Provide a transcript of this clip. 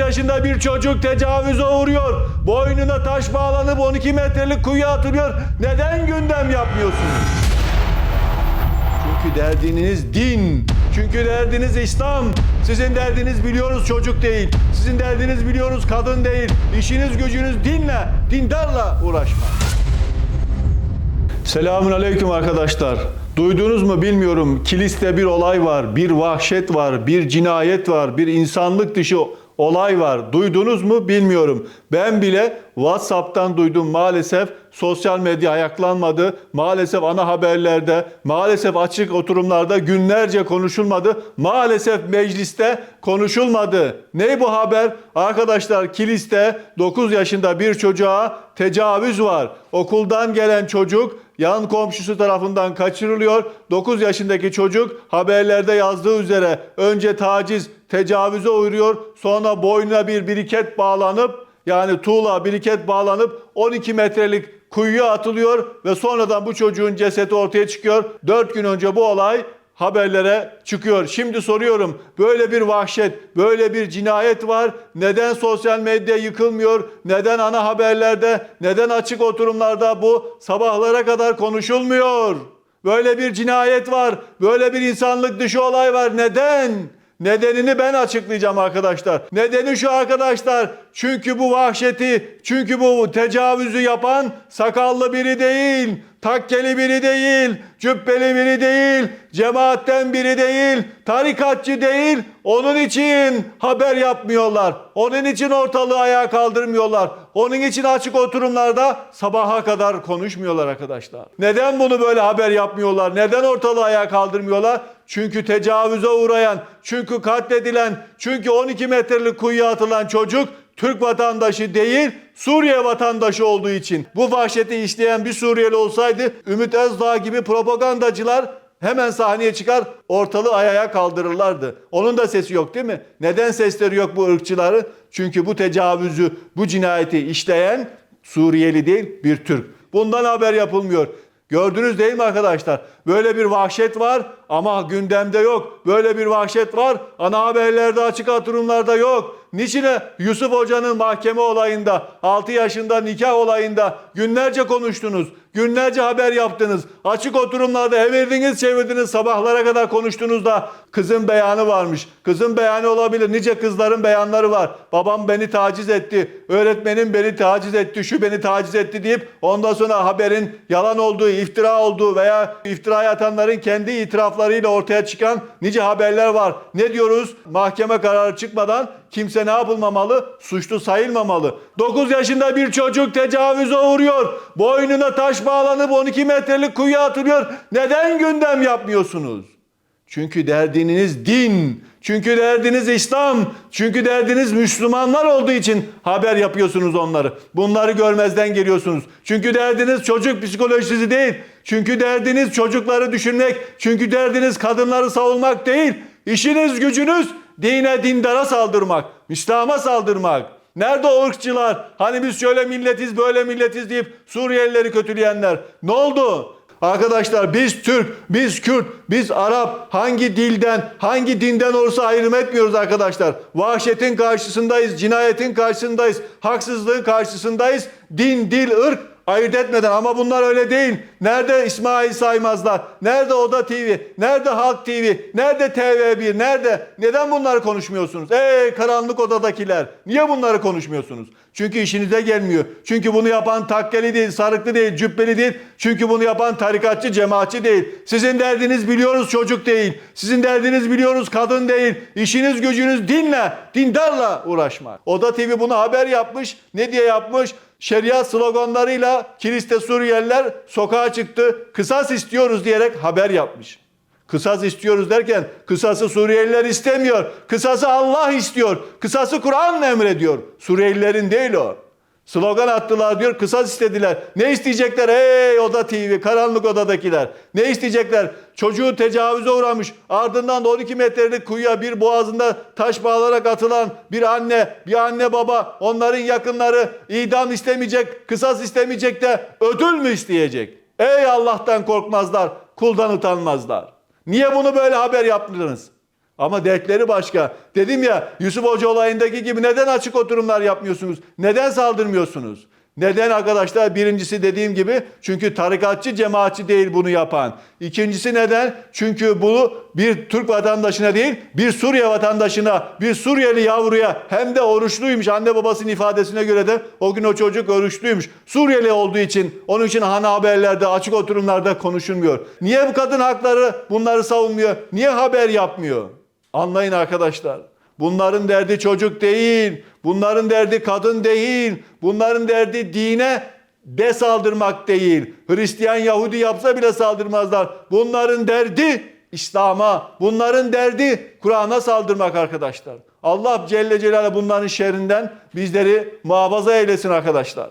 yaşında bir çocuk tecavüze uğruyor. Boynuna taş bağlanıp 12 metrelik kuyuya atılıyor. Neden gündem yapmıyorsunuz? Çünkü derdiniz din. Çünkü derdiniz İslam. Sizin derdiniz biliyoruz çocuk değil. Sizin derdiniz biliyoruz kadın değil. İşiniz gücünüz dinle, dindarla uğraşmak. Selamun aleyküm arkadaşlar. Duydunuz mu bilmiyorum. Kilis'te bir olay var, bir vahşet var, bir cinayet var, bir insanlık dışı olay var. Duydunuz mu bilmiyorum. Ben bile WhatsApp'tan duydum maalesef. Sosyal medya ayaklanmadı. Maalesef ana haberlerde, maalesef açık oturumlarda günlerce konuşulmadı. Maalesef mecliste konuşulmadı. Ne bu haber? Arkadaşlar Kilis'te 9 yaşında bir çocuğa tecavüz var. Okuldan gelen çocuk yan komşusu tarafından kaçırılıyor. 9 yaşındaki çocuk haberlerde yazdığı üzere önce taciz, tecavüze uğruyor. Sonra boynuna bir biriket bağlanıp yani tuğla biriket bağlanıp 12 metrelik kuyuya atılıyor ve sonradan bu çocuğun cesedi ortaya çıkıyor. 4 gün önce bu olay haberlere çıkıyor. Şimdi soruyorum böyle bir vahşet, böyle bir cinayet var. Neden sosyal medya yıkılmıyor? Neden ana haberlerde, neden açık oturumlarda bu sabahlara kadar konuşulmuyor? Böyle bir cinayet var. Böyle bir insanlık dışı olay var. Neden? Nedenini ben açıklayacağım arkadaşlar. Nedeni şu arkadaşlar. Çünkü bu vahşeti, çünkü bu tecavüzü yapan sakallı biri değil, takkeli biri değil, cübbeli biri değil, cemaatten biri değil, tarikatçı değil. Onun için haber yapmıyorlar. Onun için ortalığı ayağa kaldırmıyorlar. Onun için açık oturumlarda sabaha kadar konuşmuyorlar arkadaşlar. Neden bunu böyle haber yapmıyorlar? Neden ortalığı ayağa kaldırmıyorlar? Çünkü tecavüze uğrayan, çünkü katledilen, çünkü 12 metrelik kuyuya atılan çocuk Türk vatandaşı değil, Suriye vatandaşı olduğu için bu vahşeti işleyen bir Suriyeli olsaydı Ümit Özdağ gibi propagandacılar hemen sahneye çıkar ortalığı ayağa kaldırırlardı. Onun da sesi yok değil mi? Neden sesleri yok bu ırkçıları? Çünkü bu tecavüzü, bu cinayeti işleyen Suriyeli değil bir Türk. Bundan haber yapılmıyor. Gördünüz değil mi arkadaşlar? Böyle bir vahşet var ama gündemde yok. Böyle bir vahşet var ana haberlerde açık oturumlarda yok. Niçin Yusuf Hoca'nın mahkeme olayında, 6 yaşında nikah olayında günlerce konuştunuz. Günlerce haber yaptınız. Açık oturumlarda evirdiniz çevirdiniz sabahlara kadar konuştunuz da kızın beyanı varmış. Kızın beyanı olabilir. Nice kızların beyanları var. Babam beni taciz etti. Öğretmenim beni taciz etti. Şu beni taciz etti deyip ondan sonra haberin yalan olduğu, iftira olduğu veya iftira atanların kendi itiraflarıyla ortaya çıkan nice haberler var. Ne diyoruz? Mahkeme kararı çıkmadan kimse ne yapılmamalı? Suçlu sayılmamalı. 9 yaşında bir çocuk tecavüze uğruyor. Boynuna bağlanıp 12 metrelik kuyuya atılıyor. Neden gündem yapmıyorsunuz? Çünkü derdiniz din. Çünkü derdiniz İslam. Çünkü derdiniz Müslümanlar olduğu için haber yapıyorsunuz onları. Bunları görmezden geliyorsunuz. Çünkü derdiniz çocuk psikolojisi değil. Çünkü derdiniz çocukları düşünmek. Çünkü derdiniz kadınları savunmak değil. İşiniz gücünüz dine dindara saldırmak. İslam'a saldırmak. Nerede o ırkçılar? Hani biz şöyle milletiz böyle milletiz deyip Suriyelileri kötüleyenler. Ne oldu? Arkadaşlar biz Türk, biz Kürt, biz Arap hangi dilden, hangi dinden olursa ayrım etmiyoruz arkadaşlar. Vahşetin karşısındayız, cinayetin karşısındayız, haksızlığın karşısındayız. Din, dil, ırk ayırt etmeden ama bunlar öyle değil. Nerede İsmail Saymazlar? Nerede Oda TV? Nerede Halk TV? Nerede TV1? Nerede? Neden bunları konuşmuyorsunuz? Ey karanlık odadakiler. Niye bunları konuşmuyorsunuz? Çünkü işinize gelmiyor. Çünkü bunu yapan takkeli değil, sarıklı değil, cübbeli değil. Çünkü bunu yapan tarikatçı, cemaatçi değil. Sizin derdiniz biliyoruz çocuk değil. Sizin derdiniz biliyoruz kadın değil. İşiniz gücünüz dinle, dindarla uğraşmak. Oda TV bunu haber yapmış. Ne diye yapmış? Şeriat sloganlarıyla Kilis'te Suriyeliler sokağa çıktı. Kısas istiyoruz diyerek haber yapmış. Kısas istiyoruz derken kısası Suriyeliler istemiyor. Kısası Allah istiyor. Kısası Kur'an emrediyor. Suriyelilerin değil o. Slogan attılar diyor, kısas istediler. Ne isteyecekler? Ey Oda TV, karanlık odadakiler. Ne isteyecekler? Çocuğu tecavüze uğramış. Ardından da 12 metrelik kuyuya bir boğazında taş bağlarak atılan bir anne, bir anne baba, onların yakınları idam istemeyecek, kısas istemeyecek de ödül mü isteyecek? Ey Allah'tan korkmazlar, kuldan utanmazlar. Niye bunu böyle haber yaptınız? Ama dertleri başka. Dedim ya Yusuf Hoca olayındaki gibi neden açık oturumlar yapmıyorsunuz? Neden saldırmıyorsunuz? Neden arkadaşlar? Birincisi dediğim gibi çünkü tarikatçı cemaatçi değil bunu yapan. İkincisi neden? Çünkü bunu bir Türk vatandaşına değil bir Suriye vatandaşına bir Suriyeli yavruya hem de oruçluymuş anne babasının ifadesine göre de o gün o çocuk oruçluymuş. Suriyeli olduğu için onun için ana haberlerde açık oturumlarda konuşulmuyor. Niye bu kadın hakları bunları savunmuyor? Niye haber yapmıyor? Anlayın arkadaşlar. Bunların derdi çocuk değil. Bunların derdi kadın değil. Bunların derdi dine de saldırmak değil. Hristiyan Yahudi yapsa bile saldırmazlar. Bunların derdi İslam'a, bunların derdi Kur'an'a saldırmak arkadaşlar. Allah Celle Celaluhu bunların şerrinden bizleri muhafaza eylesin arkadaşlar.